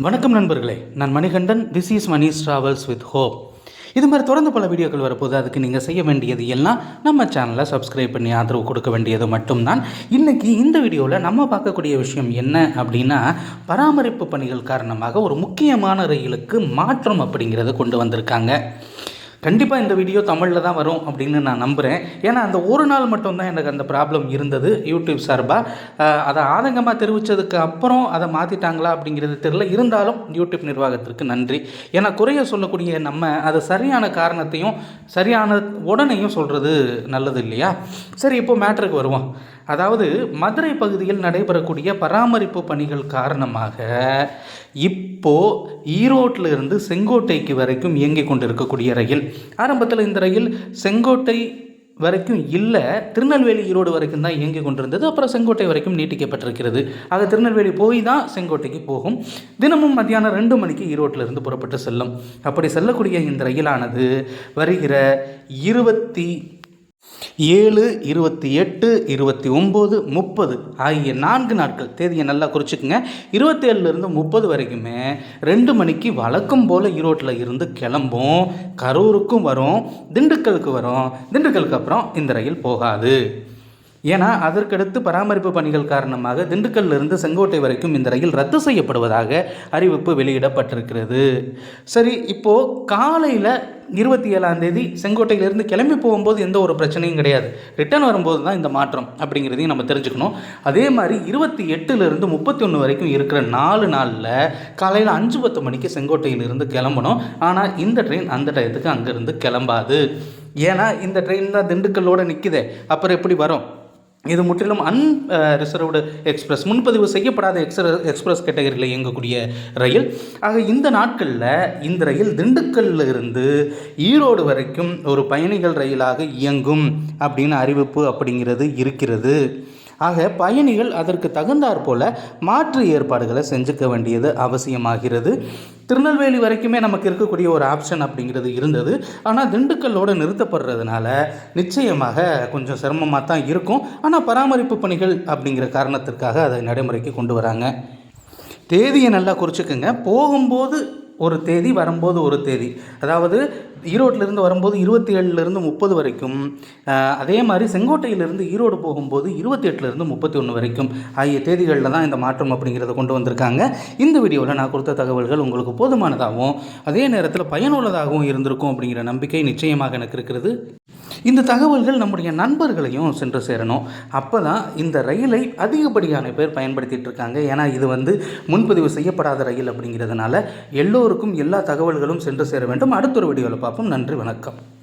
வணக்கம் நண்பர்களே. நான் Manikandan. This is Mani's travels with hope இது மாதிரி தொடர்ந்து பல வீடியோக்கள் வரப்போது அதுக்கு நீங்கள் செய்ய வேண்டியது எல்லாம் நம்ம சேனலை சப்ஸ்கிரைப் பண்ணி ஆதரவு கொடுக்க வேண்டியது மட்டும்தான். இன்றைக்கி இந்த வீடியோவில் நம்ம பார்க்கக்கூடிய விஷயம் என்ன அப்படின்னா பராமரிப்பு பணிகள் காரணமாக ஒரு முக்கியமான ரயிலுக்கு மாற்றம் அப்படிங்கிறத கொண்டு வந்திருக்காங்க. கண்டிப்பாக இந்த வீடியோ தமிழில் தான் வரும் அப்படின்னு நான் நம்புகிறேன் ஏன்னா அந்த ஒரு நாள் மட்டும்தான் எனக்கு அந்த ப்ராப்ளம் இருந்தது யூடியூப் சார்பாக அதை ஆதங்கமாக தெரிவித்ததுக்கு அப்புறம் அதை மாற்றிட்டாங்களா அப்படிங்கிறது தெரியல. இருந்தாலும் யூடியூப் நிர்வாகத்திற்கு நன்றி. ஏன்னா குறைய சொல்லக்கூடிய நம்ம அது சரியான காரணத்தையும் சரியான உடனேயும் சொல்கிறது நல்லது இல்லையா? சரி இப்போ மேட்ருக்கு வருவோம். அதாவது மதுரை பகுதியில் நடைபெறக்கூடிய பராமரிப்பு பணிகள் காரணமாக இப்போது ஈரோட்டில் இருந்து செங்கோட்டைக்கு வரைக்கும் இயங்கிக் கொண்டிருக்கக்கூடிய ரயில். ஆரம்பத்தில் இந்த ரயில் செங்கோட்டை வரைக்கும் இல்லை திருநெல்வேலி ஈரோடு வரைக்கும் தான் இயங்கி கொண்டிருந்தது. அப்புறம் செங்கோட்டை வரைக்கும் நீட்டிக்கப்பட்டிருக்கிறது. ஆக திருநெல்வேலி போய் தான் செங்கோட்டைக்கு போகும். தினமும் மத்தியானம் ரெண்டு மணிக்கு ஈரோட்டில் இருந்து புறப்பட்டு செல்லும். அப்படி செல்லக்கூடிய இந்த ரயிலானது வருகிற இருபத்தி ஏழு இருபத்தி எட்டு இருபத்தி ஒம்பது முப்பது ஆகிய நான்கு நாட்கள். தேதியை நல்லா குறிச்சிக்கோங்க. இருபத்தேழுலேருந்து முப்பது வரைக்குமே ரெண்டு மணிக்கு வழக்கம் போல் ஈரோட்டில் இருந்து கிளம்பும். கரூருக்கும் வரும் திண்டுக்கலுக்கு வரும். திண்டுக்கலுக்கு அப்புறம் இந்த ரயில் போகாது. ஏன்னா அதற்கடுத்து பராமரிப்பு பணிகள் காரணமாக திண்டுக்கல்லிருந்து செங்கோட்டை வரைக்கும் இந்த ரயில் ரத்து செய்யப்படுவதாக அறிவிப்பு வெளியிடப்பட்டிருக்கிறது. சரி இப்போது காலையில் இருபத்தி ஏழாம் தேதி செங்கோட்டையிலேருந்து கிளம்பி போகும்போது எந்த ஒரு பிரச்சனையும் கிடையாது. ரிட்டர்ன் வரும்போது தான் இந்த மாற்றம் அப்படிங்கிறதையும் நம்ம தெரிஞ்சுக்கணும். அதே மாதிரி இருபத்தி எட்டுலேருந்து முப்பத்தி ஒன்று வரைக்கும் இருக்கிற நாலு நாளில் காலையில் அஞ்சு பத்து மணிக்கு செங்கோட்டையிலிருந்து கிளம்பணும். ஆனால் இந்த ட்ரெயின் அந்த டயத்துக்கு அங்கேருந்து கிளம்பாது. ஏன்னா இந்த ட்ரெயின் தான் திண்டுக்கல்லோடு நிற்குதே அப்புறம் எப்படி வரும்? இது முற்றிலும் அன் ரிசர்வ்டு எக்ஸ்பிரஸ் முன்பதிவு செய்யப்படாத எக்ஸ்ர எக்ஸ்பிரஸ் கேட்டகரியில் இயங்கக்கூடிய ரயில். ஆக இந்த நாட்களில் இந்த ரயில் திண்டுக்கல்ல இருந்து ஈரோடு வரைக்கும் ஒரு பயணிகள் ரயிலாக இயங்கும் அப்படின்னு அறிவிப்பு அப்படிங்கிறது இருக்கிறது. ஆக பயணிகள் அதற்கு தகுந்தாற் போல மாற்று ஏற்பாடுகளை செஞ்சுக்க வேண்டியது அவசியமாகிறது. திருநெல்வேலி வரைக்குமே நமக்கு இருக்கக்கூடிய ஒரு ஆப்ஷன் அப்படிங்கிறது இருந்தது. ஆனால் திண்டுக்கல்லோடு நிறுத்தப்படுறதுனால நிச்சயமாக கொஞ்சம் சிரமமாக தான் இருக்கும். ஆனால் பராமரிப்பு பணிகள் அப்படிங்கிற காரணத்திற்காக அதை நடைமுறைக்கு கொண்டு வராங்க. தேதியை நல்லா குறிச்சிக்கோங்க. போகும்போது ஒரு தேதி வரும்போது ஒரு தேதி. அதாவது ஈரோட்டிலிருந்து வரும்போது இருபத்தி ஏழுலேருந்து முப்பது வரைக்கும் அதே மாதிரி செங்கோட்டையிலிருந்து ஈரோடு போகும்போது இருபத்தி எட்டுலேருந்து முப்பத்தி ஒன்று வரைக்கும் ஆகிய தேதிகளில் தான் இந்த மாற்றம் அப்படிங்கிறத கொண்டு வந்திருக்காங்க. இந்த வீடியோவில் நான் கொடுத்த தகவல்கள் உங்களுக்கு போதுமானதாகவும் அதே நேரத்தில் பயனுள்ளதாகவும் இருந்திருக்கும் அப்படிங்கிற நம்பிக்கை நிச்சயமாக எனக்கு இருக்கிறது. இந்த தகவல்கள் நம்முடைய நண்பர்களையும் சென்று சேரணும். அப்போ தான் இந்த ரயிலை அதிகப்படியான பேர் பயன்படுத்திகிட்டு இருக்காங்க. ஏன்னா இது வந்து முன்பதிவு செய்யப்படாத ரயில் அப்படிங்கிறதுனால எல்லோருக்கும் எல்லா தகவல்களும் சென்று சேர வேண்டும். அடுத்த ஒரு வீடியோவில் பார்ப்போம். நன்றி வணக்கம்.